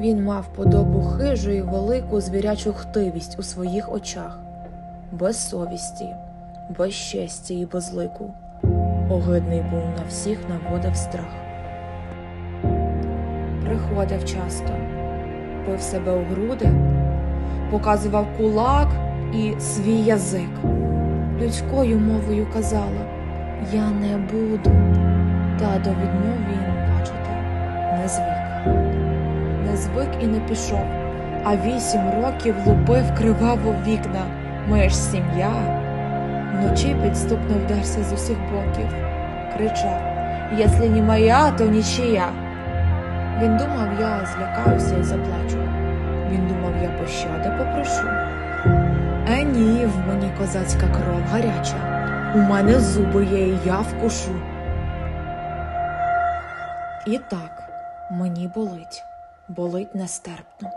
Він мав подобу хижу і велику звірячу хтивість у своїх очах, без совісті, без честі і без лику. Огидний був на всіх наводив страх. Приходив часто, пив себе у груди, показував кулак і свій язик. Людською мовою казала Я не буду. Та до відмов він, бачите, не звик звик і не пішов, а вісім років лупив криваво вікна. Ми ж сім'я. Вночі підступно вдерся з усіх боків, кричав Єсли не моя, то нічия. Він думав, я злякаюся і заплачу. Він думав, я пощади попрошу. Е, ні, в мені козацька кров гаряча. У мене зуби є, і я вкушу. І так, мені болить болить нестерпно.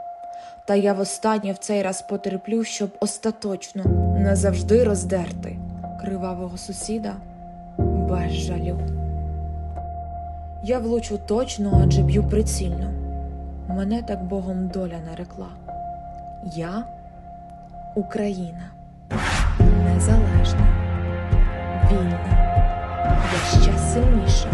Та я востаннє в цей раз потерплю, щоб остаточно назавжди роздерти кривавого сусіда без жалю. Я влучу точно, адже б'ю прицільно. Мене так Богом доля нарекла. Я Україна, незалежна, вільна, я ще сильніша,